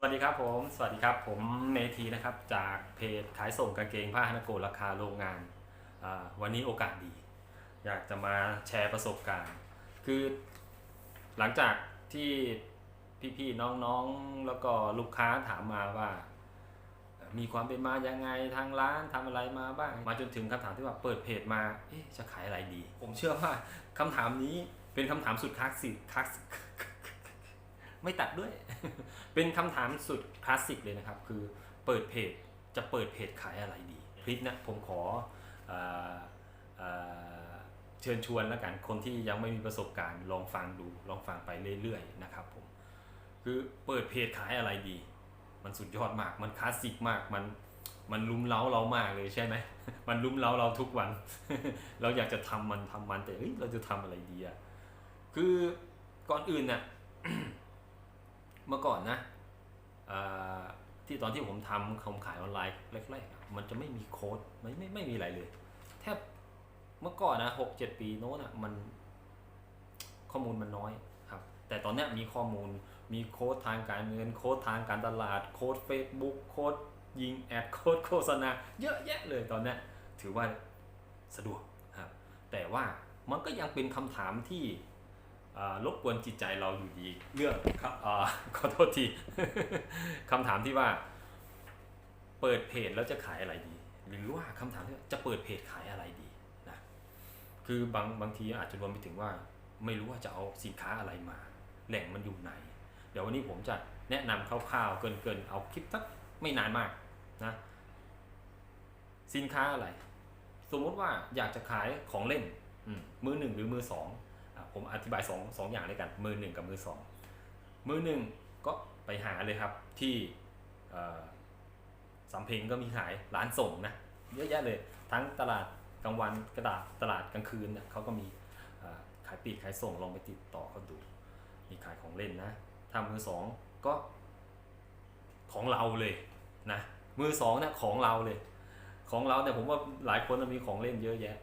สวัสดีครับผม สวัสดีครับผมเมทีนะครับจากเพจขายส่งกางเกงผ้าฮานาโกราคาโรงงาน วันนี้โอกาสดี อยากจะมาแชร์ประสบการณ์ คือหลังจากที่พี่ๆน้องๆแล้วก็ลูกค้าถามมาว่า มีความเป็นมายังไงทางร้านทำอะไรมาบ้าง มาจนถึงคำถามที่ว่าเปิดเพจมาจะขายอะไรดี ผมเชื่อว่าคำถามนี้เป็นคำถามสุดคลาสสิกคลาสสิก ไม่ตัดด้วย เป็นคำถามสุดคลาสสิกเลยนะครับ คือเปิดเพจจะเปิดเพจขายอะไรดีคลิปนะผมขอเออเชิญชวนแล้วกันคนที่ยังไม่มีประสบการณ์ลองฟังดูลองฟังไปเรื่อยๆนะครับผมคือเปิดเพจขายอะไรดี มันสุดยอดมาก มันคลาสสิกมากมันมันลุ้มเล้าเรามากเลยใช่ไหมมันลุ้มเล้าเราทุกวัน เราอยากจะทำมันทำมันแต่เฮ้ยเราจะทำอะไรดีอะคือก่อนอื่นน่ะ เมื่อก่อนนะที่ตอนที่ผมทำคำขายออนไลน์แรกๆมันจะไม่มีโค้ดไม่ไม่ไม่มีอะไรเลย แทบเมื่อก่อนนะหกเจ็ดปีโน้นอะมันข้อมูลมันน้อยครับ แต่ตอนนี้มีข้อมูลมีโค้ดทางการเงินโค้ดทางการตลาดโค้ด Facebook โค้ดยิงแอดโค้ดโฆษณาเยอะแยะเลยตอนนี้ถือว่าสะดวกครับแต่ว่ามันก็ยังเป็นคำถามที่ รบกวนจิตใจเราอยู่ดีเรื่องครับขอโทษทีคำถามที่ว่า เปิดเพจแล้วจะขายอะไรดี หรือว่าคำถามที่ว่าจะเปิดเพจขายอะไรดีนะคือบางบางทีอาจจะรวมไปถึงว่า ไม่รู้ว่าจะเอาสินค้าอะไรมา แหล่งมันอยู่ไหน เดี๋ยววันนี้ผมจะแนะนำคร่าวๆเกินๆเอาคลิปสักไม่นานมากนะสินค้าอะไร สมมติว่าอยากจะขายของเล่นมือหนึ่งหรือมือสอง ผมอธิบายสองสองอย่างด้วยกัน มือหนึ่งกับมือสองมือหนึ่งก็ไปหาเลยครับที่สำเพ็งก็มีขายร้านส่งนะเยอะแยะเลยทั้งตลาดกลางวันกระดาษตลาดกลางคืนเนี่ยเขาก็มีขายปลีกขายส่งลองไปติดต่อเขาดู มีขายของเล่นนะถ้ามือสองก็ของเราเลยนะมือสองเนี่ยของเราเลย ของเราเนี่ยผมว่าหลายคนมีของเล่นเยอะแยะ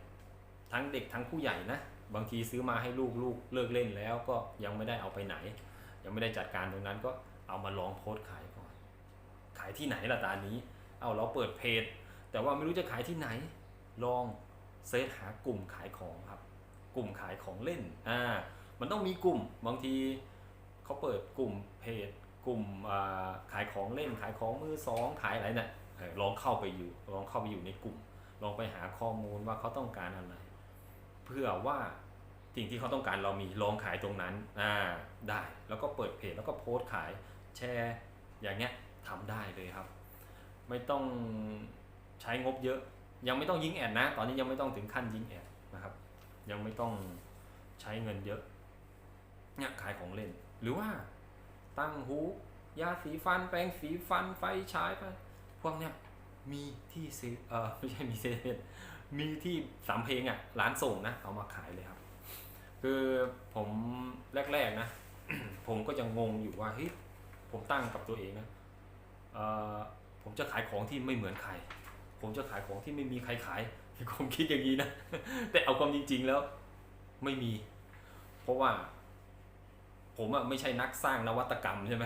ทั้งเด็กทั้งผู้ใหญ่นะ บางทีซื้อมาให้ลูกลูกเลิกเล่นแล้วก็ยังไม่ได้เอาไปไหน ยังไม่ได้จัดการตรงนั้นก็เอามาลองโพสขายก่อน ขายที่ไหนล่ะตานี้ เอาเราเปิดเพจ แต่ว่าไม่รู้จะขายที่ไหน ลองเซิร์ชหากลุ่มขายของครับ กลุ่มขายของเล่นอ่ามันต้องมีกลุ่มบางทีเขาเปิดกลุ่มเพจ กลุ่มขายของเล่น ขายของมือสองขายอะไรเนี่ยลองเข้าไปอยู่ลองเข้าไปอยู่ในกลุ่ม ลองไปหาข้อมูลว่าเขาต้องการอะไร เพื่อว่าสิ่งที่เขาต้องการเรามีลองขายตรงนั้นอ่าได้แล้วก็เปิดเพจแล้วก็โพสต์ขายแชร์อย่างเงี้ยทำได้เลยครับ ไม่ต้องใช้งบเยอะ ยังไม่ต้องยิงแอดนะ ตอนนี้ยังไม่ต้องถึงขั้นยิงแอดนะครับ ยังไม่ต้องใช้เงินเยอะเนี่ยขายของเล่น หรือว่าตั้งหูยาสีฟันแปรงสีฟันไฟฉายไปพวกเนี้ย มีที่ซื้อเออไม่ใช่มีเซเว่นมีที่สามเพลงอะ ร้านส่งนะ เอามาขายเลยครับ คือผมแรกๆนะ ผมก็จะงงอยู่ว่าเฮ้ยผมตั้งกับตัวเองนะเออผมจะขายของที่ไม่เหมือนใคร ผมจะขายของที่ไม่มีใครขายผมคิดอย่างนี้นะ แต่เอาความจริง ๆแล้วไม่มี เพราะว่า ผมอะไม่ใช่นักสร้างนวัตกรรมใช่ไหม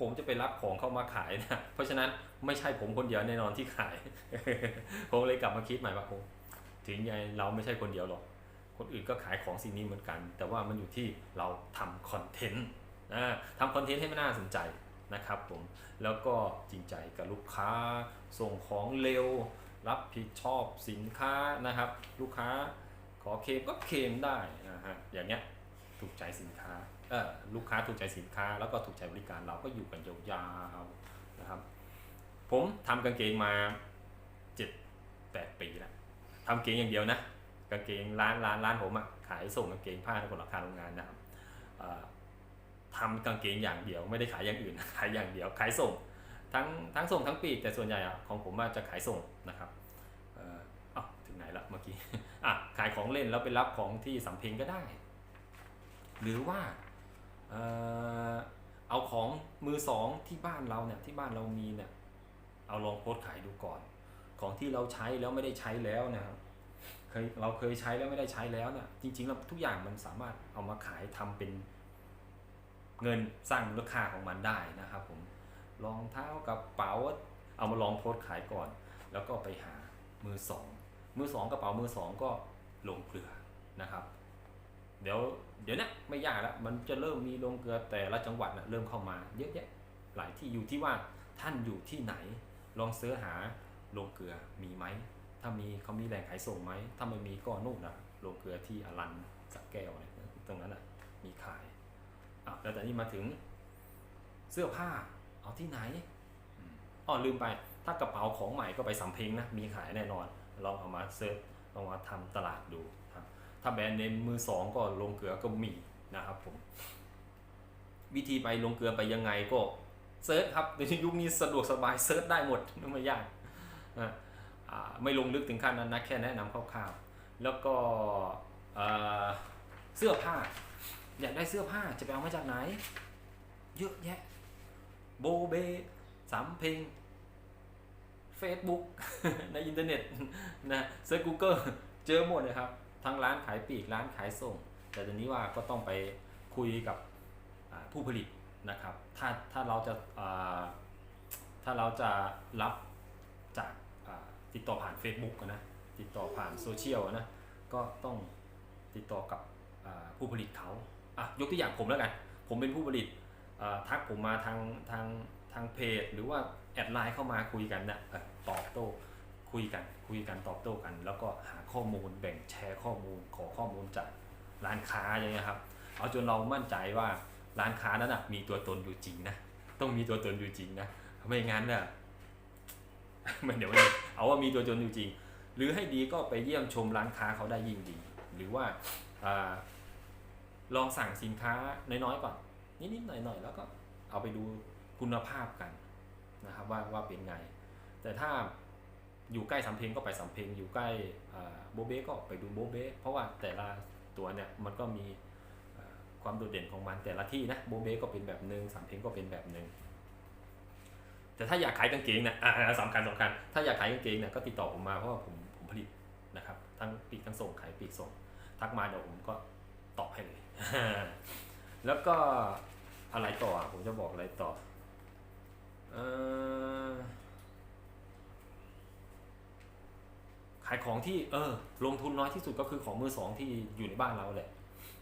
ผมจะไปรับของเข้ามาขายนะ เพราะฉะนั้นไม่ใช่ผมคนเดียวแน่นอนที่ขาย ผมเลยกลับมาคิดใหม่ว่าโอ้ถึงยังไงเราไม่ใช่คนเดียวหรอก คนอื่นก็ขายของสิ่งนี้เหมือนกัน แต่ว่ามันอยู่ที่เราทำคอนเทนต์อ่าทำคอนเทนต์ให้มันน่าสนใจนะครับผม แล้วก็จริงใจกับลูกค้า ส่งของเร็ว รับผิดชอบสินค้านะครับ ลูกค้าขอเคมก็เคมได้นะฮะ อย่างเงี้ยถูกใจสินค้า ลูกค้าถูกใจสินค้า แล้วก็ถูกใจบริการเราก็อยู่กันยาวๆนะครับ ผมทำกางเกงมาเจ็ดแปดปีแล้วทำเกงอย่างเดียวนะกางเกงร้านร้านร้านผมอะขายส่งกางเกงผ้าในราคาโรงงานนะครับทำกางเกงอย่างเดียวไม่ได้ขายอย่างอื่นขายอย่างเดียวขายส่งทั้งทั้งส่งทั้งปีแต่ส่วนใหญ่อะของผมจะขายส่งนะครับเอ่อถึงไหนละเมื่อกี้อะขายของเล่นแล้วไปรับของที่สำเพ็งก็ได้ หรือว่า เอาของมือสองที่บ้านเราเนี่ยที่บ้านเรามีเนี่ยเอาลองโพสขายดูก่อน ของที่เราใช้แล้วไม่ได้ใช้แล้วนะครับเคยเราเคยใช้แล้วไม่ได้ใช้แล้วเนี่ยจริงๆแล้วทุกอย่างมันสามารถเอามาขายทำเป็นเงินสร้างมูลค่าของมันได้นะครับผมรองเท้ากระเป๋าเอามาลองโพสขายก่อน แล้วก็ไปหามือสองมือสองกระเป๋ามือสองก็ลงเกลือนะครับ เดี๋ยวเดี๋ยวนี้ไม่ยากแล้วมันจะเริ่มมีโลงเกลือแต่ละจังหวัดนะเริ่มเข้ามาเยอะแยะหลายที่อยู่ที่ว่าท่านอยู่ที่ไหน ลองเสิร์ชหาโรงเกลือมีไหมถ้ามีเขามีแหล่งขายส่งไหมถ้าไม่มีก็นู่นนะโรงเกลือที่อรันสักแก้วอะไรตรงนั้นอะมีขายอะแล้วแต่นี่มาถึงเสื้อผ้าเอาที่ไหนอ๋อลืมไปถ้ากระเป๋าของใหม่ก็ไปสำเพ็งนะมีขายแน่นอนลองเอามาเซิร์ชลองมาทำตลาดดู ถ้าแบรนด์เนมมือสองก็ลงเกลือก็มีนะครับผม วิธีไปลงเกลือไปยังไงก็เซิร์ชครับในยุคนี้สะดวกสบายเซิร์ชได้หมดไม่ยากนะไม่ลงลึกถึงขั้นนั้นนะแค่แนะนำคร่าวๆแล้วก็เอ่อเสื้อผ้า อยากได้เสื้อผ้าจะไปเอามาจากไหน เยอะแยะ โบเบสามเพลง Facebook ในอินเทอร์เน็ตนะเซิร์ช Google เจอหมดเลยครับ ทั้งร้านขายปลีกร้านขายส่ง แต่ตอนนี้ว่าก็ต้องไปคุยกับผู้ผลิตนะครับ ถ้าถ้าเราจะาถ้าเราจะรับจากาติดต่อผ่าน Facebook นะติดต่อผ่านโซเชียลนะก็ต้องติดต่อกับผู้ผลิตเขาอะยกตัวอย่างผมแล้วกัน ผมเป็นผู้ผลิตทักผมมาทางทางทางเพจ หรือว่าแอดไลน์เข้ามาคุยกันนะเอ่อตอบโต้ คุยกันคุยกันตอบโต้กัน แล้วก็หาข้อมูลแบ่งแชร์ข้อมูลขอข้อมูลจากร้านค้าอย่างเงี้ยครับเอาจนเรามั่นใจว่าร้านค้านั้นนะมีตัวตนอยู่จริงนะต้องมีตัวตนอยู่จริงนะไม่งั้นเนี่ยมันเดี๋ยวมันเอาว่ามีตัวตนอยู่จริง หรือให้ดีก็ไปเยี่ยมชมร้านค้าเขาได้ยิ่งดี หรือว่าอลองสั่งสินค้าน้อยๆก่อนนิดๆหน่อยๆแล้วก็เอาไปดูคุณภาพกันนะครับว่าว่าเป็นไง แต่ถ้า อยู่ใกล้สำเพ็งก็ไปสำเพ็งอยู่ใกล้โบเบ้ก็ไปดูโบเบ้เพราะว่าแต่ละตัวเนี่ยมันก็มีความโดดเด่นของมันแต่ละที่นะโบเบ้ก็เป็นแบบหนึ่งสำเพ็งก็เป็นแบบหนึ่งแต่ถ้าอยากขายกางเกงเนี่ยอ่าสำคัญสำคัญถ้าอยากขายกางเกงเนี่ยก็ติดต่อผมมาเพราะว่าผมผมผลิตนะครับทั้งปีกทั้งส่งขายปีกส่ง ทักมาเดี๋ยวผมก็ตอบให้เลย แล้วก็อะไรต่อผมจะบอกอะไรต่อเออายของที่เออลงทุนน้อยที่สุดก็คือของมือสองที่อยู่ในบ้านเราแหละ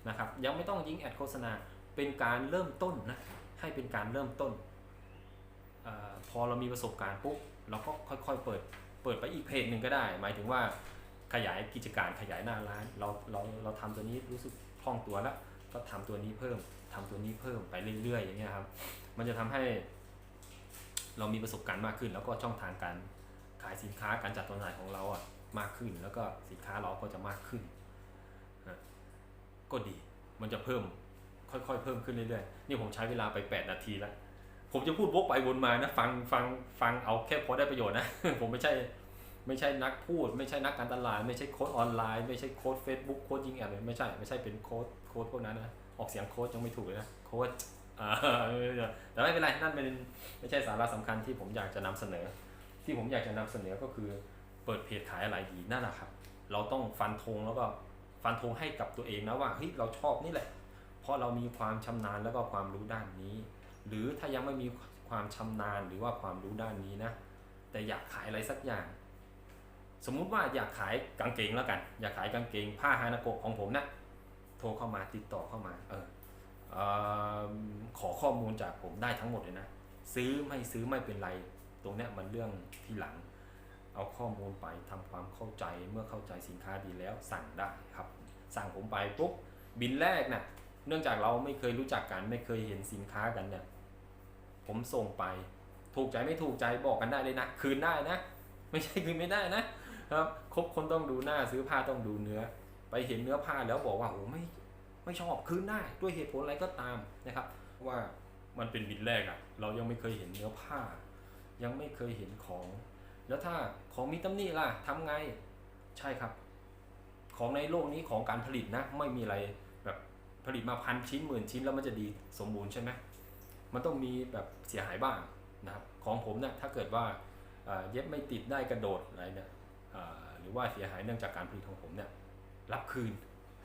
นะครับยังไม่ต้องยิงแอดโฆษณาเป็นการเริ่มต้นนะให้เป็นการเริ่มต้นออพอเรามีประสบการณ์ปุ๊บเราก็ค่อยๆเปิดเปิดไปอีกเพจหนึ่งก็ได้ หมายถึงว่าขยายกิจการขยายหน้าร้านเราเราเราทำตัวนี้รู้สึกคล่องตัวแล้วก็ทำตัวนี้เพิ่มทำตัวนี้เพิ่มไปเรื่อยๆอย่างเงี้ยครับ มันจะทำให้ เรามีประสบการณ์มากขึ้น แล้วก็ช่องทางการขายสินค้าการจัดจำหน่ายของเราอะ มากขึ้น แล้วก็สินค้าเราก็จะมากขึ้นนะก็ดีมันจะเพิ่มค่อยๆเพิ่มขึ้นเรื่อยๆนี่ผมใช้เวลาไป 8 นาทีแล้วผมจะพูดวกไปวนมานะฟังฟังฟังเอาแค่พอได้ประโยชน์นะ ผมไม่ใช่ไม่ใช่นักพูด ไม่ใช่นักการตลาด ไม่ใช่โค้ดออนไลน์ ไม่ใช่โค้ด Facebook โค้ดยิงแอดเลยไม่ใช่ไม่ใช่เป็นโค้ดโค้ดพวกนั้นนะออกเสียงโค้ดยังไม่ถูกเลยนะโค้ดอ่าแต่ไม่เป็นไรนั่นเป็นไม่ใช่สาระสำคัญที่ผมอยากจะนำเสนอ ที่ผมอยากจะนำเสนอก็คือ เปิดเพจขายอะไรดีนั่นแหละครับ เราต้องฟันธงแล้วก็ฟันธงให้กับตัวเองนะว่าเฮ้ยเราชอบนี่แหละ เพราะเรามีความชำนาญแล้วก็ความรู้ด้านนี้ หรือถ้ายังไม่มีความชำนาญหรือว่าความรู้ด้านนี้นะ แต่อยากขายอะไรสักอย่าง สมมุติว่าอยากขายกางเกงแล้วกัน อยากขายกางเกง ผ้าฮานาโกะของผมนะโทรเข้ามาติดต่อเข้ามาเออเออขอข้อมูลจากผมได้ทั้งหมดเลยนะ ซื้อไม่ซื้อไม่เป็นไร ตรงเนี้ยมันเรื่องที่หลัง เอาข้อมูลไปทำความเข้าใจเมื่อเข้าใจสินค้าดีแล้วสั่งได้ครับ สั่งผมไปปุ๊บบินแรกนะ่ะเนื่องจากเราไม่เคยรู้จักกันไม่เคยเห็นสินค้ากันเนี่ยผมส่งไป ถูกใจไม่ถูกใจบอกกันได้เลยนะ คืนได้นะ ไม่ใช่คืนไม่ได้นะครับคบคนต้องดูหน้าซื้อผ้าต้องดูเนื้อ ไปเห็นเนื้อผ้าแล้วบอกว่าโอ้ไม่ไม่ชอบคืนได้ด้วยเหตุผลอะไรก็ตามนะครับ ว่ามันเป็นบินแรกอะ เรายังไม่เคยเห็นเนื้อผ้า ยังไม่เคยเห็นของ แล้วถ้าของมีตำหนิล่ะทำไงใช่ครับ ของในโลกนี้ของการผลิตนะ ไม่มีอะไรแบบผลิตมาพันชิ้นหมื่นชิ้นแล้วมันจะดีสมบูรณ์ใช่ไหมมันต้องมีแบบเสียหายบ้างนะครับของผมเนี่ยถ้าเกิดว่าเย็บไม่ติดได้กระโดดอะไรเนี่ยหรือว่าเสียหายเนื่องจากการผลิตของผมเนี่ยรับคืน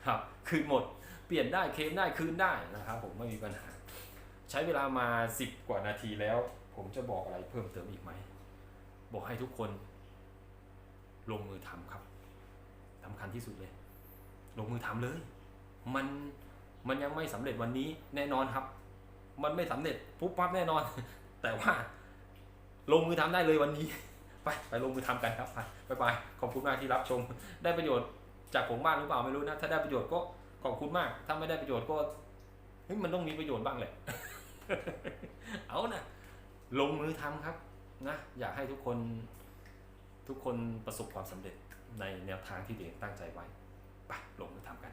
ครับคืนหมด เปลี่ยนได้เคลมได้คืนได้นะครับผมไม่มีปัญหา ใช้เวลามา 10 กว่านาทีแล้ว ผมจะบอกอะไรเพิ่มเติมอีกไหม บอกให้ทุกคนลงมือทำครับสำคัญที่สุดเลย ลงมือทำเลย มันมันยังไม่สำเร็จวันนี้แน่นอนครับ มันไม่สำเร็จปุ๊บปั๊บแน่นอน แต่ว่า ลงมือทำได้เลยวันนี้ ไปไปลงมือทำกันครับไปไปไปขอบคุณมากที่รับชม ได้ประโยชน์จากผมบ้างหรือเปล่าไม่รู้นะ ถ้าได้ประโยชน์ก็ขอบคุณมาก ถ้าไม่ได้ประโยชน์ก็เฮ้ยมันต้องมีประโยชน์บ้างแหละ เอานะลงมือทำครับ นะอยากให้ทุกคนทุกคนประสบความสำเร็จในแนวทางที่ตัวเองตั้งใจไว้ไปลงมือทำกัน